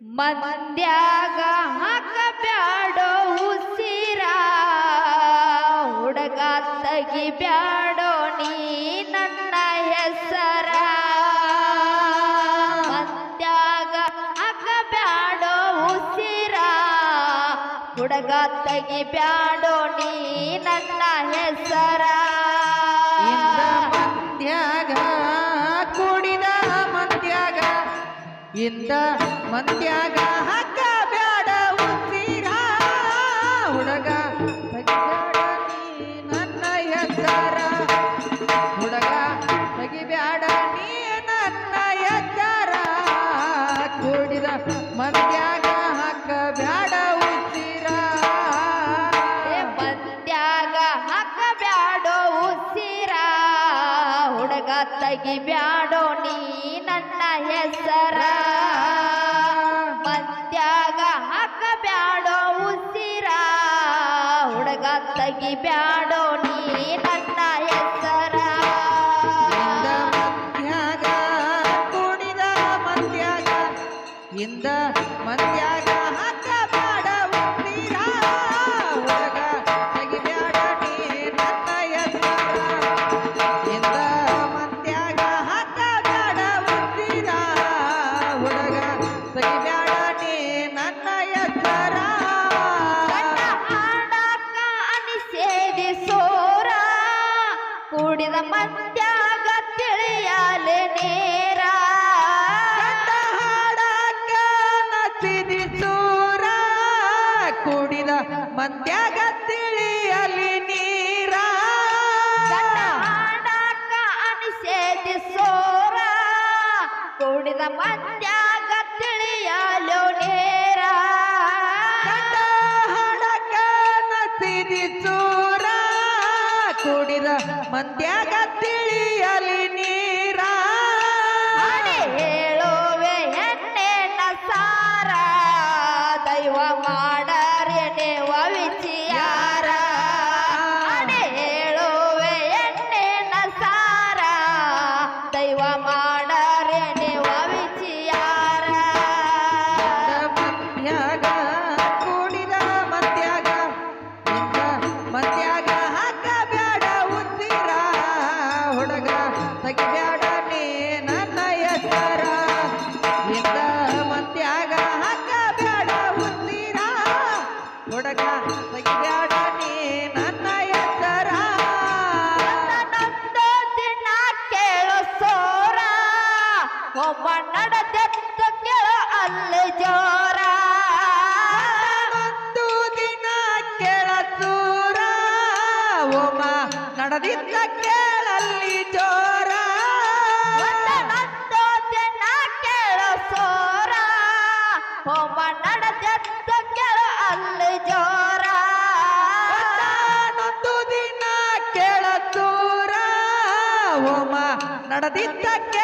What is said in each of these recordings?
ಮಂದ್ಯಾಗ ಹಾಕಬ್ಯಾಡೋ ಉಸಿರ ಹುಡುಗ ತೆಗಿಬ್ಯಾಡೋ ನೀ ನನ್ನ ಹೆಸರ. ಮಂದ್ಯಾಗ ಹಾಕಬ್ಯಾಡೋ ಉಸಿರ ಹುಡುಗ ತೆಗಿಬ್ಯಾಡ ಇಂದ ಮಂತ್ಯಾಗ ಹಕ್ಕ ಬ್ಯಾಡ ಉತ್ತೀರ. ಹುಡುಗ, ತೆಗಿಬ್ಯಾಡ ನೀ ನನ್ನ ಹೆಸರ ಹುಡುಗ, ತೆಗಿಬ್ಯಾಡ ನೀ ನನ್ನ ಹೆಸರ ಕೂಡಿದ ಮಂತ್ಯ ಗಿ ಬ್ಯಾಡೋ ನೀ ನನ್ನ ಹೆಸರ. ಮತ್ಯಾಗ ಹಾಕ ಬ್ಯಾಡೋ ಉಸಿರ. ಹುಡುಗ ತಗಿ ಬ್ಯಾಡೋ ನೀ ನನ್ನ ಹೆಸರ. ಇಂದ ಮತ್ಯಾಗ ನೋಡಿದ ಮಂತ್ಯಾಗ ತಿಳಿಯಲಿ ನೀರ ಸೋರ. ಕೂಡಿದ ಮಂತ್ಯಾಗ ತಿಳಿಯಲು ನೀರ ಹಣಕನಸಿರಿ ಸೋರ. ಕೂಡಿದ ಮಂತ್ಯಾಗ ತಿಳಿಯಲಿ ನೀರ ಹೇಳುವೆ ಎಣ್ಣೆ ಸಾರ. ದೈವ ಮಾಡ ಹೋಮ ನಡೆದಕ್ಕೆ ಅಲ್ಲಿ ಜೋರ. ನೊಂದು ದಿನ ಕೇಳ ದೂರ. ಹೋಮ ನಡೆದಿದ್ದಕ್ಕೆ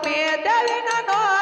pedalinano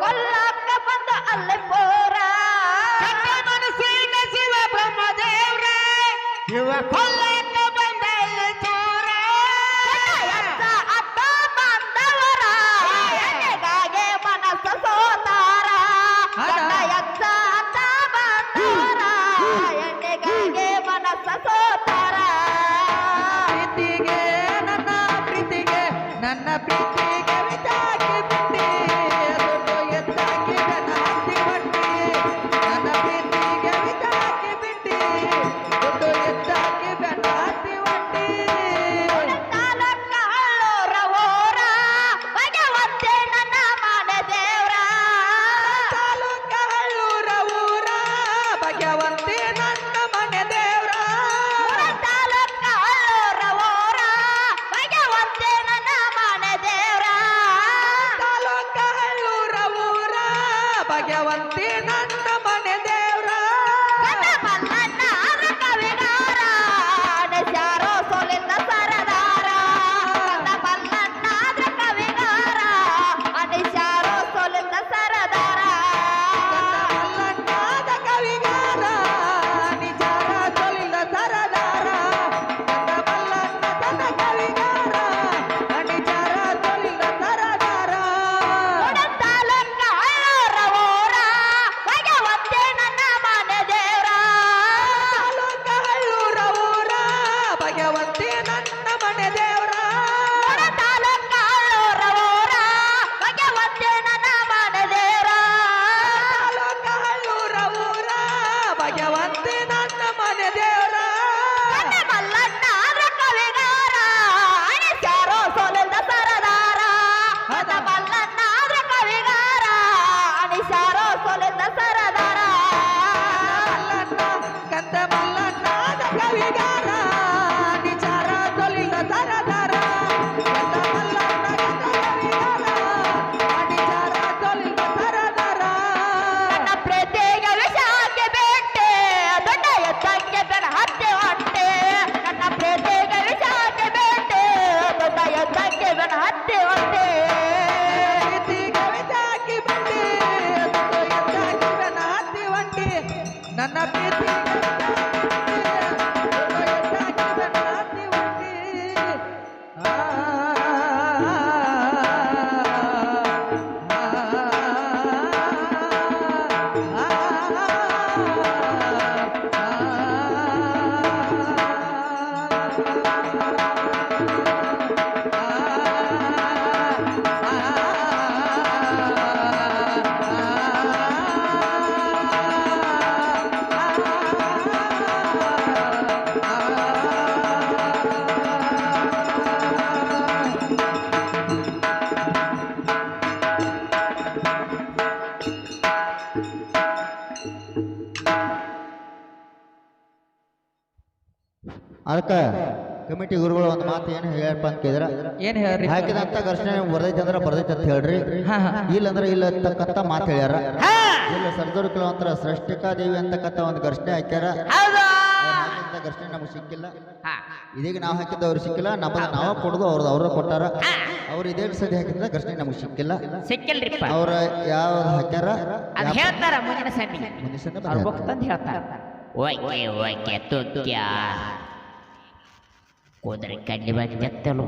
ಕೊಲ್ಲಕ್ಕ ಬಂದ ಅಲ್ಲೇ ಪೋರ. ಮನಸ್ಸು ಶಿವ ಬ್ರಹ್ಮದೇವ್ರ ಶಿವ ಕೊಲ್ಲಕ್ಕ ಬಂದ ಚೋರ. ಅಪ್ಪ ಬಂದವರ ಎಣ್ಣೆಗಾಗೆ ಮನಸ್ಸು ಸೋತಾರ. ಎತ್ತ ಬಂದವರ ಎಣ್ಣೆಗಾಗೆ ಮನಸ್ಸು ಸೋತ ನನ್ನ ಪ್ರೀತಿ ಅದಕ್ಕೆ ಕಮಿಟಿ ಗುರುಗಳು ಒಂದು ಮಾತು ಏನು ಹೇಳಪ್ಪ ಅಂತ ಕೇಳಿದ್ರ? ಏನ್ ಹೇಳ್ರಿ ಹಾಕಿದಂತ ಘರ್ಷಣೆ ಬರ್ದೈತೆ ಅಂದ್ರೆ ಬರ್ದೈತೆ ಅಂತ ಹೇಳ್ರಿ. ಇಲ್ಲಂದ್ರೆ ಇಲ್ಲ ಅಂತಕ್ಕಂತ ಮಾತು ಹೇಳ್ಯಾರ. ಇಲ್ಲ ಸರ್ದೂರು ಅಂತ ಸೃಷ್ಟಿಕಾ ದೇವಿ ಅಂತಕ್ಕಂತ ಒಂದು ಘರ್ಷಣೆ ಹಾಕ್ಯಾರ. ಘರ್ಷಣೆ ನಮ್ಗೆ ಸಿಕ್ಕಿಲ್ಲ. ಇದೀಗ ನಾವು ಹಾಕಿದ್ದ ಅವ್ರು ಸಿಕ್ಕಿಲ್ಲ ನಮ್ಮ ನಾವ ಕೊಡುದು ಅವ್ರದ್ದು ಅವ್ರ ಕೊಟ್ಟಾರ. ಅವ್ರು ಇದೇ ಸದಿ ಹಾಕಿದ್ರ ಘರ್ಷಣೆ ನಮ್ಗೆ ಸಿಕ್ಕಿಲ್ಲ. ಸಿಕ್ಕಿಲ್ರಿ ಅವ್ರ ಯಾವ ಹಾಕ್ಯಾರ? ಹೇಳ್ತಾರ ಮುಂದಿನ ಸಂದಿ ಮುಂದಿನ ಸಂದಿ ಹೇಳ್ತಾರ. ಓಕೆ ಓಕೆ ತುಕ್ಯಾ. ಕುದುರೆ ಕಡ್ಲಿ ಬಂದೆತ್ತಲು